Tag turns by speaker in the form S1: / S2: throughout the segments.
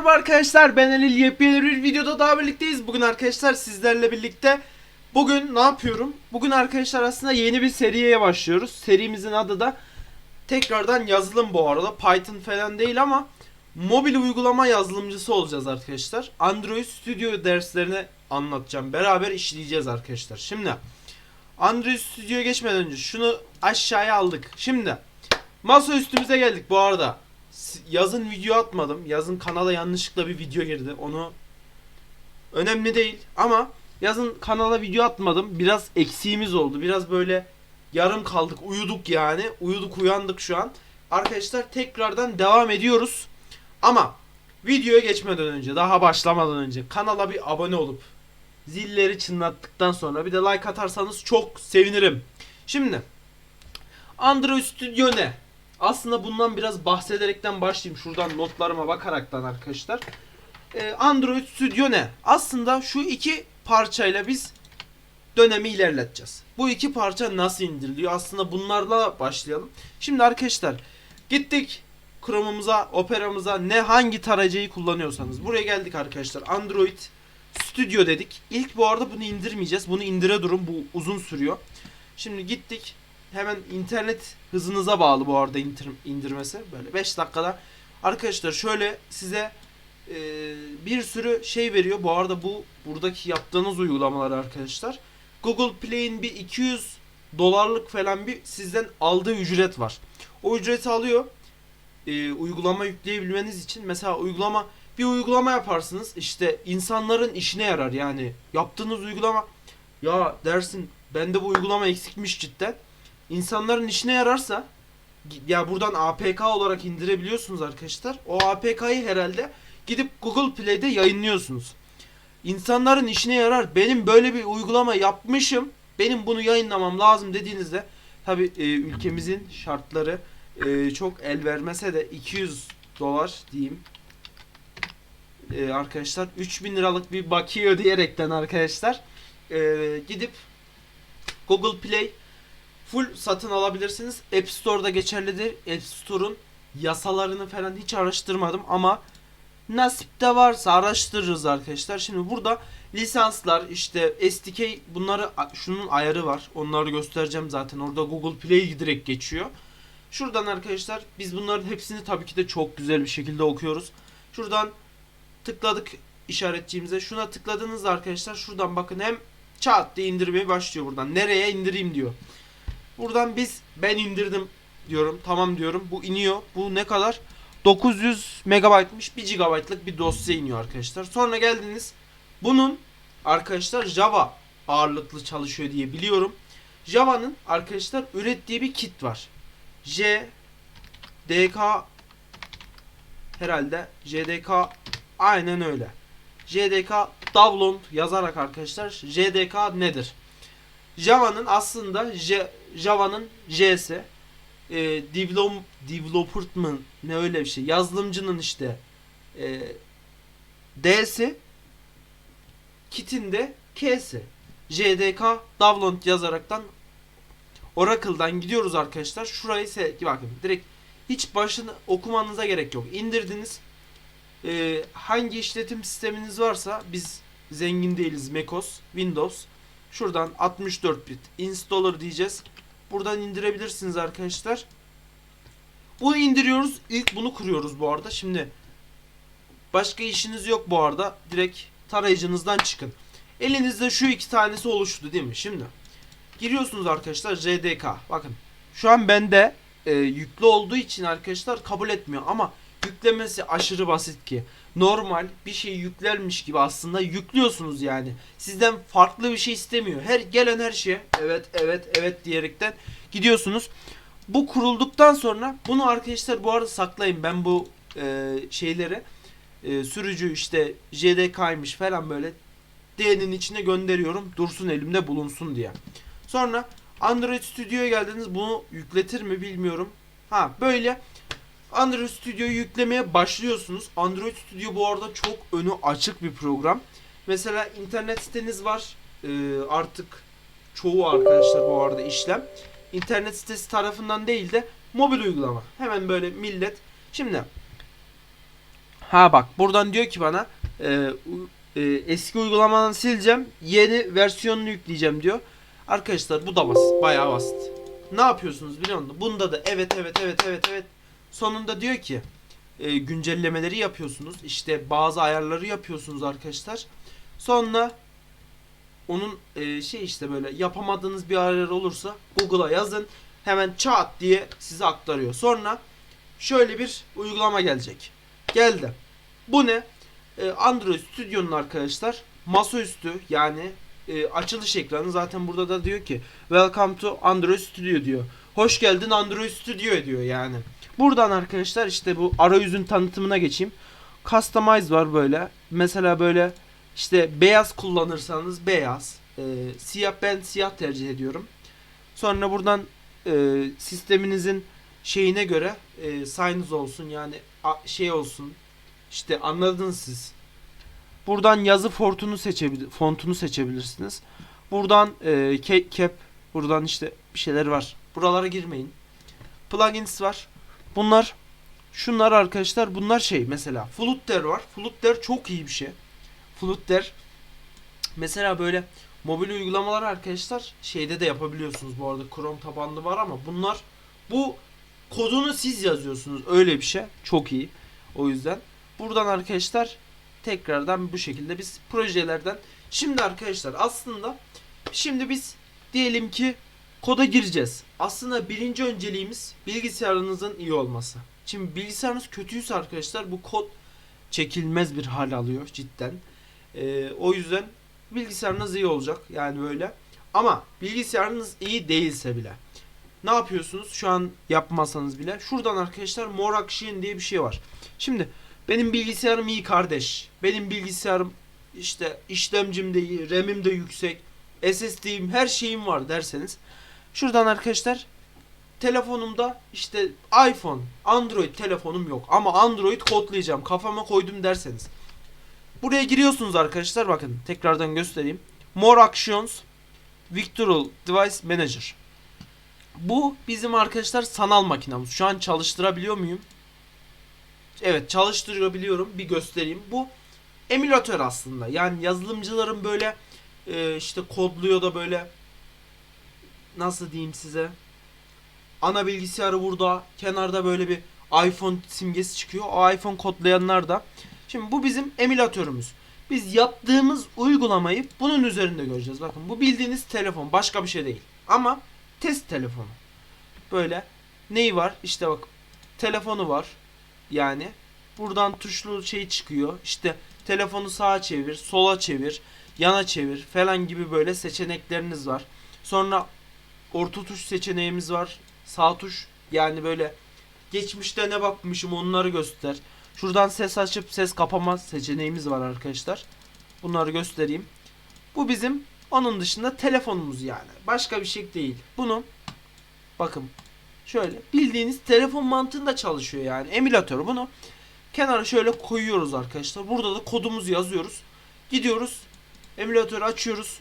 S1: merhaba arkadaşlar ben Elil yepyeni bir videoda daha birlikteyiz. Bugün arkadaşlar sizlerle birlikte bugün ne yapıyorum? Bugün arkadaşlar aslında yeni bir seriye başlıyoruz. Serimizin adı da tekrardan yazılım bu arada. Python falan değil ama mobil uygulama yazılımcısı olacağız arkadaşlar. Android Studio derslerini anlatacağım. Beraber işleyeceğiz arkadaşlar. Şimdi Android Studio'ya geçmeden önce şunu aşağıya aldık. Şimdi masa üstümüze geldik bu arada. Yazın video atmadım. Yazın kanala yanlışlıkla bir video girdi. Onu önemli değil ama yazın kanala video atmadım. Biraz eksiğimiz oldu. Biraz böyle yarım kaldık. Uyuduk yani. Uyuduk uyandık şu an. Arkadaşlar tekrardan devam ediyoruz. Ama videoya geçmeden önce, daha başlamadan önce kanala bir abone olup zilleri çınlattıktan sonra bir de like atarsanız çok sevinirim. Şimdi Android Studio ne? Aslında bundan biraz bahsederekten başlayayım. Şuradan notlarıma bakaraktan arkadaşlar. Ee, Android Studio ne? Aslında şu iki parçayla biz dönemi ilerleteceğiz. Bu iki parça nasıl indiriliyor? Aslında bunlarla başlayalım. Şimdi arkadaşlar gittik Chrome'umuza, Opera'mıza ne hangi tarayıcıyı kullanıyorsanız. Buraya geldik arkadaşlar. Android Studio dedik. İlk bu arada bunu indirmeyeceğiz. Bunu indire durun. Bu uzun sürüyor. Şimdi gittik. Hemen internet hızınıza bağlı bu arada indir- indirmesi. Böyle 5 dakikada. Arkadaşlar şöyle size e, bir sürü şey veriyor. Bu arada bu buradaki yaptığınız uygulamalar arkadaşlar. Google Play'in bir 200 dolarlık falan bir sizden aldığı ücret var. O ücreti alıyor. E, uygulama yükleyebilmeniz için mesela uygulama bir uygulama yaparsınız. İşte insanların işine yarar yani. Yaptığınız uygulama ya dersin bende bu uygulama eksikmiş cidden. İnsanların işine yararsa ya buradan APK olarak indirebiliyorsunuz arkadaşlar. O APK'yı herhalde gidip Google Play'de yayınlıyorsunuz. İnsanların işine yarar. Benim böyle bir uygulama yapmışım. Benim bunu yayınlamam lazım dediğinizde tabi ülkemizin şartları e, çok el vermese de 200 dolar diyeyim. E, arkadaşlar 3000 liralık bir bakiye ödeyerekten arkadaşlar e, gidip Google Play full satın alabilirsiniz. App Store'da geçerlidir. App Store'un yasalarını falan hiç araştırmadım ama nasip de varsa araştırırız arkadaşlar. Şimdi burada lisanslar işte SDK bunları şunun ayarı var. Onları göstereceğim zaten. Orada Google Play direkt geçiyor. Şuradan arkadaşlar biz bunların hepsini tabii ki de çok güzel bir şekilde okuyoruz. Şuradan tıkladık işaretçiğimize. Şuna tıkladığınızda arkadaşlar şuradan bakın hem çat diye indirmeye başlıyor buradan. Nereye indireyim diyor. Buradan biz ben indirdim diyorum. Tamam diyorum. Bu iniyor. Bu ne kadar? 900 megabaytmış. 1 GB'lık bir dosya iniyor arkadaşlar. Sonra geldiniz. Bunun arkadaşlar Java ağırlıklı çalışıyor diye biliyorum. Java'nın arkadaşlar ürettiği bir kit var. J DK herhalde JDK aynen öyle. JDK download yazarak arkadaşlar JDK nedir? Java'nın aslında J, Java'nın J'si e, develop, development ne öyle bir şey yazılımcının işte e, D'si kit'in de K'si JDK download yazaraktan Oracle'dan gidiyoruz arkadaşlar. Şurayı se bakın direkt hiç başını okumanıza gerek yok. İndirdiniz. Ee, hangi işletim sisteminiz varsa biz zengin değiliz. MacOS, Windows. Şuradan 64 bit installer diyeceğiz. Buradan indirebilirsiniz arkadaşlar. Bunu indiriyoruz. İlk bunu kuruyoruz bu arada. Şimdi başka işiniz yok bu arada. Direkt tarayıcınızdan çıkın. Elinizde şu iki tanesi oluştu değil mi? Şimdi giriyorsunuz arkadaşlar JDK. Bakın şu an bende e, yüklü olduğu için arkadaşlar kabul etmiyor ama yüklemesi aşırı basit ki. Normal bir şey yüklermiş gibi aslında yüklüyorsunuz yani. Sizden farklı bir şey istemiyor. Her gelen her şeye evet evet evet diyerekten gidiyorsunuz. Bu kurulduktan sonra bunu arkadaşlar bu arada saklayın. Ben bu e, şeyleri e, sürücü işte JDK'ymış falan böyle D'nin içine gönderiyorum. Dursun elimde bulunsun diye. Sonra Android Studio'ya geldiniz. Bunu yükletir mi bilmiyorum. Ha böyle Android Studio'yu yüklemeye başlıyorsunuz. Android Studio bu arada çok önü açık bir program. Mesela internet siteniz var. Ee, artık çoğu arkadaşlar bu arada işlem. İnternet sitesi tarafından değil de mobil uygulama. Hemen böyle millet. Şimdi Ha bak buradan diyor ki bana e, e, eski uygulamadan sileceğim. Yeni versiyonunu yükleyeceğim diyor. Arkadaşlar bu da basit. Bayağı basit. Ne yapıyorsunuz biliyor musunuz? Bunda da evet evet evet evet evet. Sonunda diyor ki e, güncellemeleri yapıyorsunuz. İşte bazı ayarları yapıyorsunuz arkadaşlar. Sonra onun e, şey işte böyle yapamadığınız bir ayar olursa Google'a yazın. Hemen çat diye size aktarıyor. Sonra şöyle bir uygulama gelecek. Geldi. Bu ne? E, Android Studio'nun arkadaşlar masaüstü yani e, açılış ekranı zaten burada da diyor ki Welcome to Android Studio diyor. Hoş geldin Android Studio diyor yani. Buradan arkadaşlar işte bu arayüzün tanıtımına geçeyim. Customize var böyle. Mesela böyle işte beyaz kullanırsanız beyaz. E, siyah ben siyah tercih ediyorum. Sonra buradan e, sisteminizin şeyine göre e, sign'ınız olsun yani a- şey olsun. İşte anladınız siz. Buradan yazı fontunu seçebilir fontunu seçebilirsiniz. Buradan e, ca- cap buradan işte bir şeyler var. Buralara girmeyin. Plugins var. Bunlar şunlar arkadaşlar bunlar şey mesela Flutter var. Flutter çok iyi bir şey. Flutter mesela böyle mobil uygulamalar arkadaşlar şeyde de yapabiliyorsunuz bu arada. Chrome tabanlı var ama bunlar bu kodunu siz yazıyorsunuz. Öyle bir şey. Çok iyi. O yüzden buradan arkadaşlar tekrardan bu şekilde biz projelerden şimdi arkadaşlar aslında şimdi biz diyelim ki koda gireceğiz aslında birinci önceliğimiz bilgisayarınızın iyi olması. Şimdi bilgisayarınız kötüyse arkadaşlar bu kod çekilmez bir hal alıyor cidden. Ee, o yüzden bilgisayarınız iyi olacak yani böyle. Ama bilgisayarınız iyi değilse bile ne yapıyorsunuz? Şu an yapmasanız bile. Şuradan arkadaşlar More Action diye bir şey var. Şimdi benim bilgisayarım iyi kardeş. Benim bilgisayarım işte işlemcim de iyi RAM'im de yüksek SSD'im her şeyim var derseniz şuradan arkadaşlar telefonumda işte iPhone Android telefonum yok ama Android kodlayacağım kafama koydum derseniz Buraya giriyorsunuz arkadaşlar bakın tekrardan göstereyim. More Actions Victoral Device Manager. Bu bizim arkadaşlar sanal makinamız. Şu an çalıştırabiliyor muyum? Evet çalıştırabiliyorum. Bir göstereyim. Bu emülatör aslında. Yani yazılımcıların böyle e, işte kodluyor da böyle nasıl diyeyim size ana bilgisayarı burada kenarda böyle bir iPhone simgesi çıkıyor. O iPhone kodlayanlar da Şimdi bu bizim emülatörümüz. Biz yaptığımız uygulamayı bunun üzerinde göreceğiz. Bakın bu bildiğiniz telefon başka bir şey değil. Ama test telefonu. Böyle neyi var? İşte bak telefonu var. Yani buradan tuşlu şey çıkıyor. İşte telefonu sağa çevir, sola çevir, yana çevir falan gibi böyle seçenekleriniz var. Sonra orta tuş seçeneğimiz var. Sağ tuş yani böyle geçmişte ne bakmışım onları göster. Şuradan ses açıp ses kapama seçeneğimiz var arkadaşlar. Bunları göstereyim. Bu bizim onun dışında telefonumuz yani. Başka bir şey değil. Bunu bakın şöyle bildiğiniz telefon mantığında çalışıyor yani. Emülatör bunu kenara şöyle koyuyoruz arkadaşlar. Burada da kodumuzu yazıyoruz. Gidiyoruz. Emülatörü açıyoruz.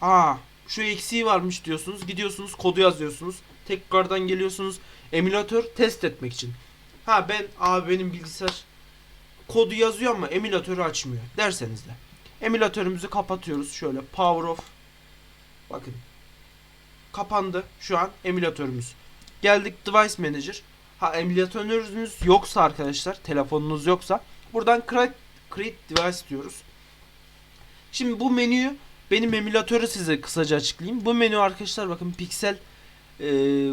S1: Aa şu eksiği varmış diyorsunuz. Gidiyorsunuz kodu yazıyorsunuz. Tekrardan geliyorsunuz emülatör test etmek için. Ha ben abi benim bilgisayar kodu yazıyor ama emülatörü açmıyor derseniz de. Emülatörümüzü kapatıyoruz. Şöyle power off. Bakın. Kapandı şu an emülatörümüz. Geldik device manager. Ha emülatörünüz yoksa arkadaşlar, telefonunuz yoksa buradan create, create device diyoruz. Şimdi bu menüyü benim emülatörü size kısaca açıklayayım. Bu menü arkadaşlar bakın Pixel e,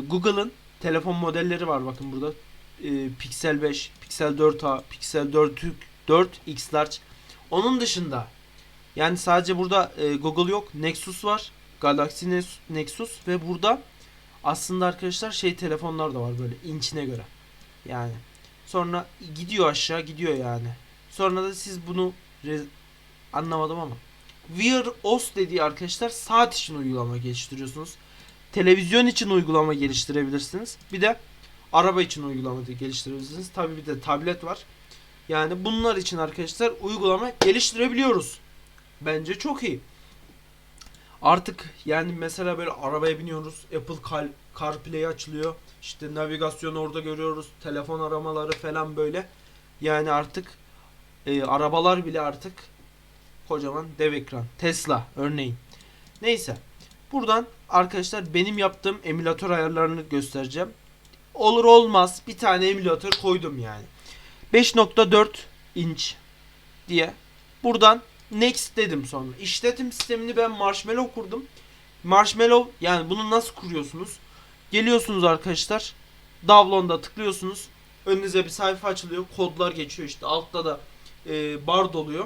S1: Google'ın telefon modelleri var bakın burada e, Pixel 5, Pixel 4a, Pixel 4 Türk, 4 X Large. Onun dışında yani sadece burada e, Google yok. Nexus var. Galaxy Nexus ve burada aslında arkadaşlar şey telefonlar da var böyle inçine göre. Yani sonra gidiyor aşağı gidiyor yani. Sonra da siz bunu anlamadım ama Wear OS dediği arkadaşlar saat için uygulama geliştiriyorsunuz. Televizyon için uygulama geliştirebilirsiniz. Bir de araba için uygulama geliştirebilirsiniz. Tabii bir de tablet var. Yani bunlar için arkadaşlar uygulama geliştirebiliyoruz. Bence çok iyi. Artık yani mesela böyle arabaya biniyoruz. Apple Car- CarPlay açılıyor. İşte navigasyonu orada görüyoruz. Telefon aramaları falan böyle. Yani artık e, arabalar bile artık kocaman dev ekran. Tesla örneğin. Neyse. Buradan arkadaşlar benim yaptığım emülatör ayarlarını göstereceğim. Olur olmaz bir tane emülatör koydum yani. 5.4 inç diye. Buradan next dedim sonra. İşletim sistemini ben Marshmallow kurdum. Marshmallow yani bunu nasıl kuruyorsunuz? Geliyorsunuz arkadaşlar. Download'a tıklıyorsunuz. Önünüze bir sayfa açılıyor. Kodlar geçiyor işte. Altta da e, bar doluyor.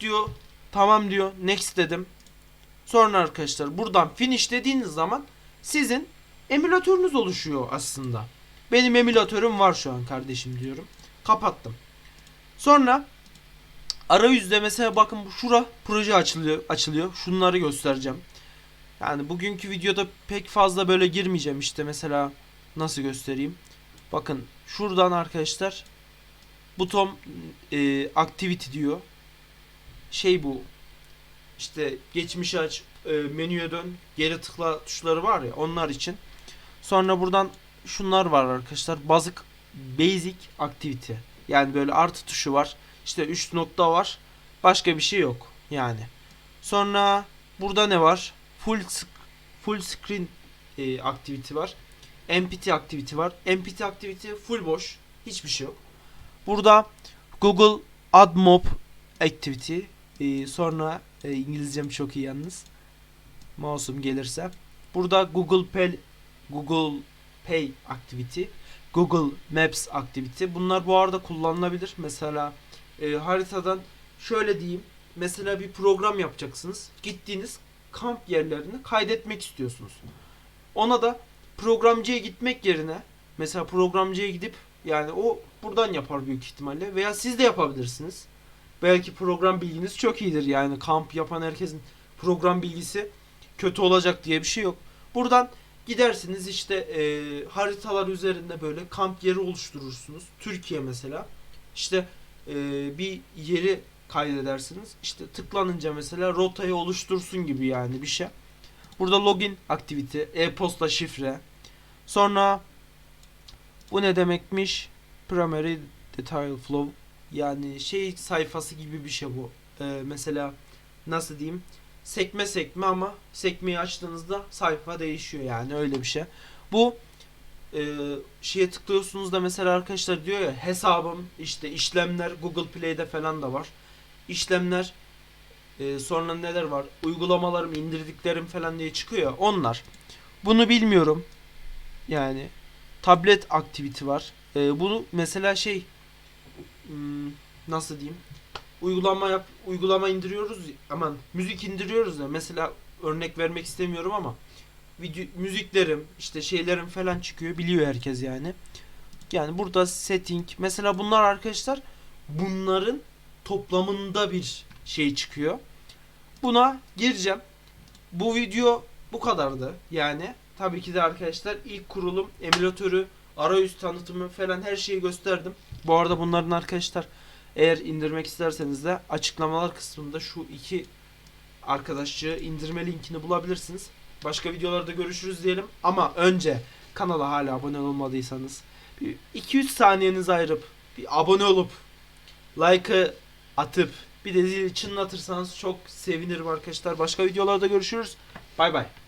S1: Diyor tamam diyor. Next dedim. Sonra arkadaşlar buradan finish dediğiniz zaman sizin emülatörünüz oluşuyor aslında. Benim emülatörüm var şu an kardeşim diyorum. Kapattım. Sonra arayüzde mesela bakın şura proje açılıyor açılıyor. Şunları göstereceğim. Yani bugünkü videoda pek fazla böyle girmeyeceğim işte mesela nasıl göstereyim. Bakın şuradan arkadaşlar buton e, activity diyor. Şey bu işte geçmişi aç e, menüye dön geri tıkla tuşları var ya onlar için. Sonra buradan şunlar var arkadaşlar. Basic basic activity. Yani böyle artı tuşu var. İşte 3 nokta var. Başka bir şey yok yani. Sonra burada ne var? Full full screen e, activity var. Empty activity var. Empty activity full boş. Hiçbir şey yok. Burada Google AdMob activity. E, sonra e, İngilizcem çok iyi yalnız. Mouse'um gelirse. Burada Google Pay Google Pay activity. Google Maps activity. Bunlar bu arada kullanılabilir. Mesela e, haritadan şöyle diyeyim. Mesela bir program yapacaksınız. Gittiğiniz kamp yerlerini kaydetmek istiyorsunuz. Ona da programcıya gitmek yerine mesela programcıya gidip yani o buradan yapar büyük ihtimalle veya siz de yapabilirsiniz. Belki program bilginiz çok iyidir yani kamp yapan herkesin program bilgisi kötü olacak diye bir şey yok. Buradan gidersiniz işte e, haritalar üzerinde böyle kamp yeri oluşturursunuz. Türkiye mesela işte e, bir yeri kaydedersiniz. İşte tıklanınca mesela rotayı oluştursun gibi yani bir şey. Burada login aktivite, e-posta şifre. Sonra bu ne demekmiş? Primary detail flow yani şey sayfası gibi bir şey bu. Ee, mesela nasıl diyeyim? Sekme sekme ama sekmeyi açtığınızda sayfa değişiyor yani öyle bir şey. Bu e, şeye tıklıyorsunuz da mesela arkadaşlar diyor ya hesabım işte işlemler Google Play'de falan da var. İşlemler e, sonra neler var? Uygulamalarım indirdiklerim falan diye çıkıyor onlar. Bunu bilmiyorum. Yani tablet activity var. E, bunu mesela şey nasıl diyeyim? Uygulama yap uygulama indiriyoruz aman müzik indiriyoruz ya mesela örnek vermek istemiyorum ama video müziklerim işte şeylerim falan çıkıyor biliyor herkes yani. Yani burada setting mesela bunlar arkadaşlar bunların toplamında bir şey çıkıyor. Buna gireceğim. Bu video bu kadardı. Yani tabii ki de arkadaşlar ilk kurulum emülatörü, arayüz tanıtımı falan her şeyi gösterdim. Bu arada bunların arkadaşlar eğer indirmek isterseniz de açıklamalar kısmında şu iki arkadaşçı indirme linkini bulabilirsiniz. Başka videolarda görüşürüz diyelim. Ama önce kanala hala abone olmadıysanız bir 200 saniyenizi ayırıp bir abone olup like'ı atıp bir de zil çınlatırsanız çok sevinirim arkadaşlar. Başka videolarda görüşürüz. Bay bay.